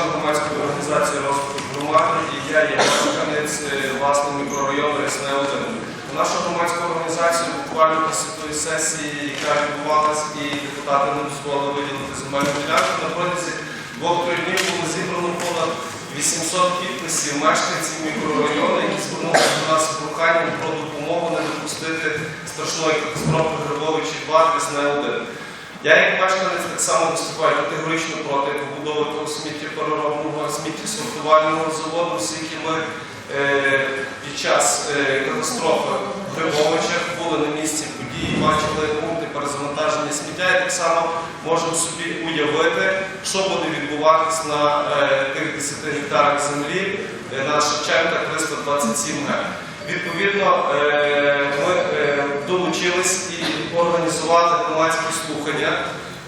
член громадської організації розвитку громади і я є мешканець е, власного мікрорайону СН1. Наша громадська організація буквально після тої сесії, яка відбувалась, і депутати не дозволили виділити земельну ділянку на протязі двох днів було зібрано понад 800 підписів мешканців мікрорайону, які звернулися до нас з проханням про допомогу не допустити страшної катастрофи Грибовичі 2 СН1. Я як мешканець так само виступаю категорично проти побудови того сміттєпереробного сміттєсортувального заводу, оскільки ми е, під час е, катастрофи в Грибовичах були на місці події, бачили пункти перезавантаження сміття і так само можемо собі уявити, що буде відбуватись на е, тих 10 гектарах землі е, на Шевченка 327 г. Відповідно, е, громадські слухання.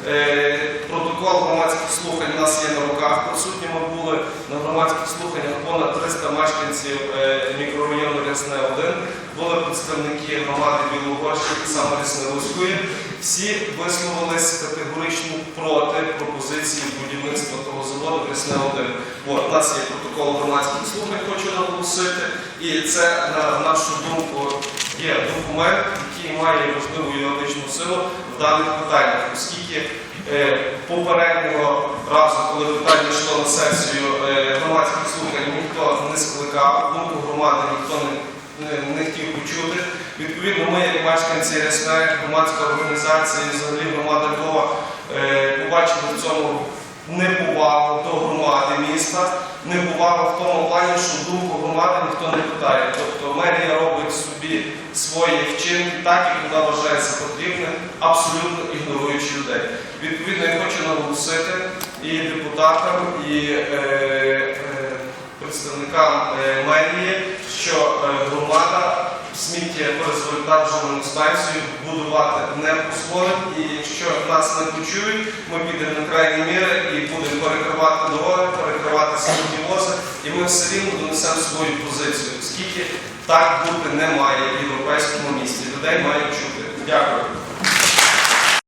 Е, Протокол громадських слухань у нас є на руках. Присутні ми були на громадських слуханнях понад 300 мешканців е, мікрорайону Рясне 1. Були представники громади Білогорщини, так само Рясниловської. Всі висловились категорично проти пропозиції будівництва того заводу Рясне 1. От, у нас є протокол громадських слухань, хочу наголосити. І це, на нашу думку, є документ, який має важливу юридичну силу в даних питаннях, оскільки е, попереднього разу, коли питання йшло на сесію е, громадських слухань, ніхто не скликав, думку громади ніхто не, не, не хотів почути. Відповідно, ми, як мешканці РСН, громадська організація, і взагалі громада Львова, е, побачили в цьому неповагу до громади міста, неповагу в тому плані, що думку громади ніхто не питає. Тобто мерія робить собі свої вчинки так, як вона вважає за потрібне, абсолютно ігноруючи людей. Відповідно, я хочу наголосити і депутатам, і е, е, представникам е, мерії, що е, громада сміттєперезвантажувальну станцію будувати не дозволить. І якщо нас не почують, ми підемо на крайні міри і будемо перекривати дороги, перекривати сміттєвози, і ми все рівно донесемо свою позицію, оскільки так бути не має європейському місті. Людей мають чути. Дякую.